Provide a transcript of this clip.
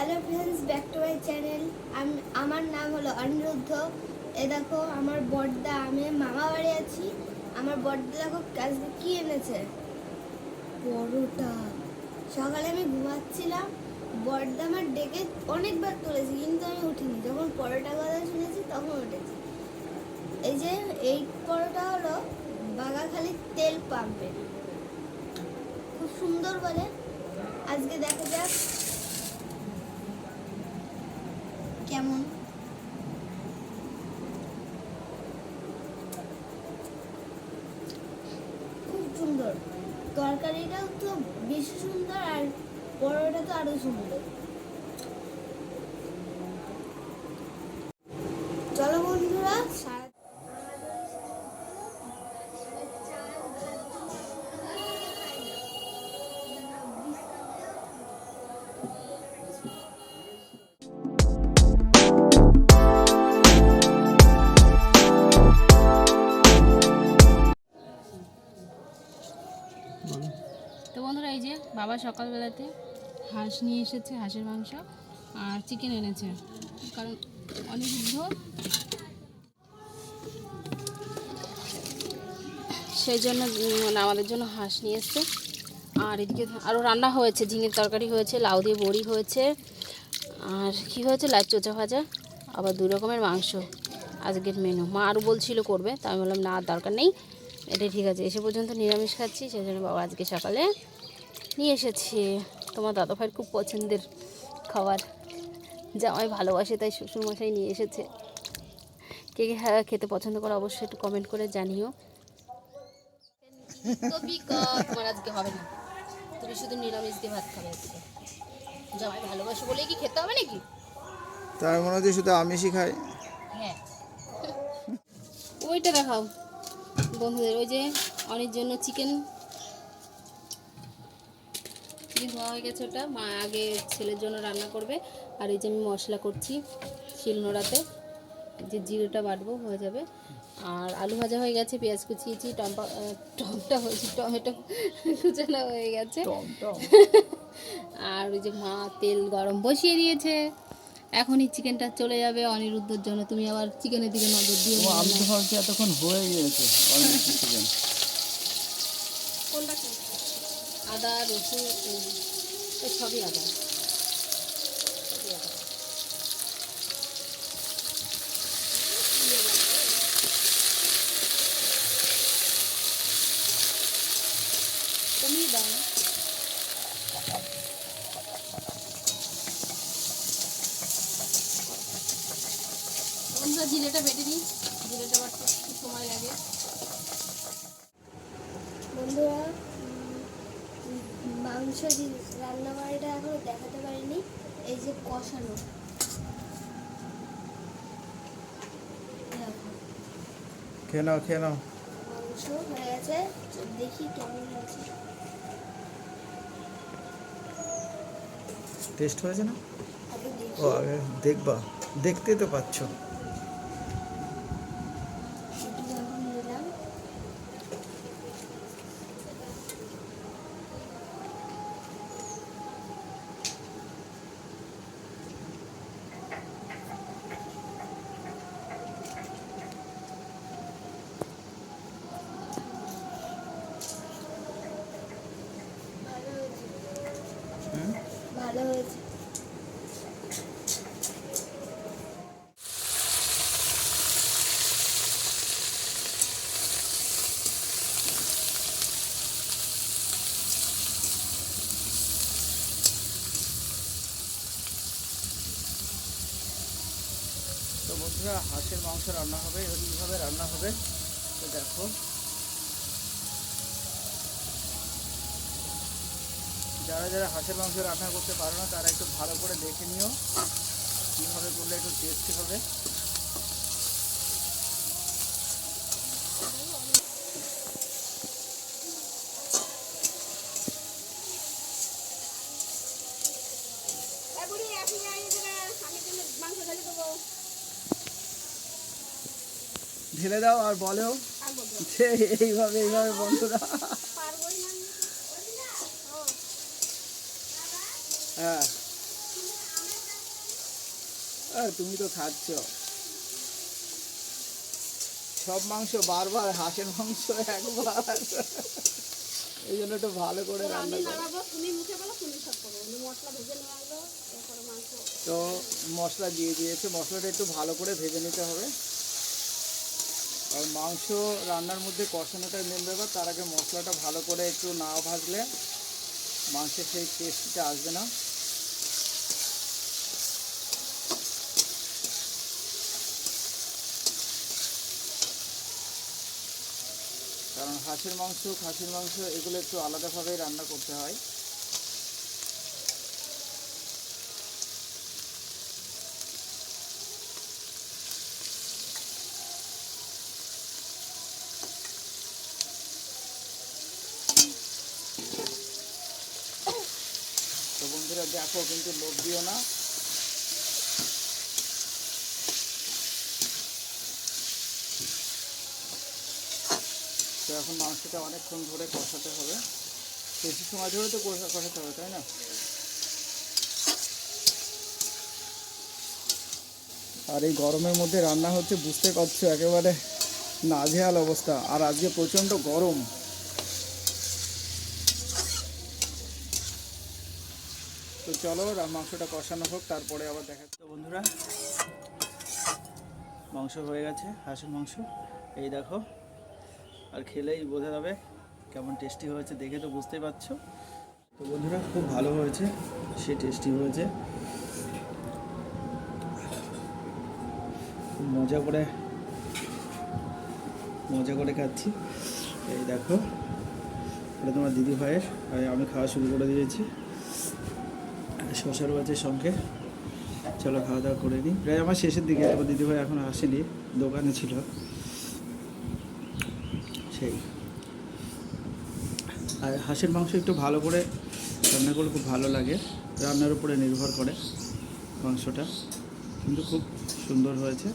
Hello friends back to my channel আমি আমার নাম হলো অনিরুদ্ধ। এ দেখো, আমার বড়দা আমি মামা বাড়ি আছি। আমার বড়দা দেখো আজকে কি এনেছে? পরোটা। সকালে আমি ঘুমাচ্ছিলাম। বড়দা আমার ডেকে অনেকবার তুলেছি, কিন্তু আমি উঠিনি। যখন পরোটা কথা শুনেছি, তখন উঠেছি। এই যে, এই পরোটা হলো বাগাখালি তেল পাম্পের। খুব সুন্দর বলে। আজকে দেখা যাক কেমন খুব সুন্দর। তরকারিটাও তো বেশি সুন্দর আর পরোটা তো আরও সুন্দর। এই যে বাবা সকালবেলাতে হাঁস নিয়ে এসেছে, হাঁসের মাংস আর চিকেন এনেছে। কারণ অনিরুদ্ধ সেই জন্য মানে আমাদের জন্য হাঁস নিয়ে এসছে। আর এদিকে আরও রান্না হয়েছে, ঝিঙের তরকারি হয়েছে, লাউ দিয়ে বড়ি হয়েছে। আর কি হয়েছে? লাউ চোচা ভাজা, আবার দু রকমের মাংস। আজকের মেনু মা আরও বলছিল করবে তা আমি বললাম, না দরকার নেই। এটা ঠিক আছে। এসে পর্যন্ত নিরামিষ খাচ্ছি, সেই জন্য বাবা আজকে সকালে নিয়ে এসেছে। তোমার দাদা ভাইয়ের খুব পছন্দের খাবার। জামাই ভালোবাসে তাই শ্বশুরমশাই নিয়ে এসেছে। কে কে হ্যাঁ খেতে পছন্দ করে অবশ্যই একটু কমেন্ট করে জানিও। তোমার আজকে হবে না। তুমি শুধু নিরামিষ দিয়ে ভাত খাবে আজকে। জামাই ভালোবাসে বলেই কি খেতে হবে নাকি? তার মনে হচ্ছে শুধু আমিষই খায়। হ্যাঁ। ওইটা দেখাও। বন্ধুদের ওই যে অনেক জন্য চিকেন চিকেন ধোয়া হয়ে গেছে ওটা। মা আগে ছেলের জন্য রান্না করবে। আর এই যে আমি মশলা করছি শিলনোড়াতে যে জিরেটা বাটবো হয়ে যাবে। আর আলু ভাজা হয়ে গেছে পেঁয়াজ কুচিয়েছি টম্পা টমটা হয়েছে টমেটো কুচানো হয়ে গেছে। আর ওই যে মা তেল গরম বসিয়ে দিয়েছে। এখনই চিকেনটা চলে যাবে অনিরুদ্ধর জন্য। তুমি আবার চিকেনের দিকে নজর দিও আমি তো ভাবছি এতক্ষণ হয়ে গিয়েছে চিকেন। কোনটা আদা রসুন সবই আদা। কমিয়ে জিরেটা বেটে নিই। জিরেটা বাটতে একটু সময় লাগে। বন্ধুরা মাংস রান্নাবাড়িটা এখনও দেখাতে পারিনি এই যে কষানো। খেয়ে নাও খেয়ে নাও। মাংস হয়ে গেছে দেখি কেমন হয়েছে। টেস্ট হয়েছে না? ও আগে দেখবা। দেখতে তো পাচ্ছ। ভালো হয়েছে হাঁসের মাংস রান্না হবে এইভাবে রান্না হবে। তো দেখো যারা যারা হাঁসের মাংস রান্না করতে পারো না তারা একটু ভালো করে দেখে নিও। কীভাবে করলে একটু টেস্টি হবে। ঢেলে দাও আর বলেও এইভাবে এইভাবে বন্ধুরা হ্যাঁ। আর তুমি তো খাচ্ছ। সব মাংস বারবার হাঁসের মাংস একবার। এই জন্য একটু ভালো করে রান্না তো মশলা দিয়ে দিয়েছে। মশলাটা একটু ভালো করে ভেজে নিতে হবে। আর মাংস রান্নার মধ্যে কষানোটা মেন ব্যাপার। তার আগে মশলাটা ভালো করে একটু না ভাজলে মাংসের সেই টেস্টটা আসবে না। কারণ হাঁসের মাংস, খাসির মাংস, এগুলো একটু আলাদাভাবেই রান্না করতে হয়। তো বন্ধুরা, দেখো কিন্তু লোভ দিও না। তো এখন মাংসটা অনেকক্ষণ ধরে কষাতে হবে। বেশি সময় ধরে তো কষা কষাতে হবে, তাই না? আর এই গরমের মধ্যে রান্না হচ্ছে, বুঝতে পারছ, একেবারে নাজেহাল অবস্থা। আর আজকে প্রচণ্ড গরম। তো চলো মাংসটা কষানো হোক, তারপরে আবার দেখা তো বন্ধুরা, মাংস হয়ে গেছে, হাঁসের মাংস। এই দেখো আর খেলেই বোঝা যাবে কেমন টেস্টি হয়েছে, দেখে তো বুঝতেই পারছ। তো বন্ধুরা, খুব ভালো হয়েছে, সে টেস্টি হয়েছে। মজা করে মজা করে খাচ্ছি। এই দেখো, এটা তোমার দিদি ভাইয়ের আমি খাওয়া শুরু করে দিয়েছি। শশার আছে সঙ্গে। চলো খাওয়া দাওয়া করে নিই। প্রায় আমার শেষের দিকে, আমার দিদিভাই এখন আসেনি, দোকানে ছিল। সেই। আর হাঁসের মাংস একটু ভালো করে রান্না করলে খুব ভালো লাগে। রান্নার উপরে নির্ভর করে মাংসটা। কিন্তু খুব সুন্দর হয়েছে।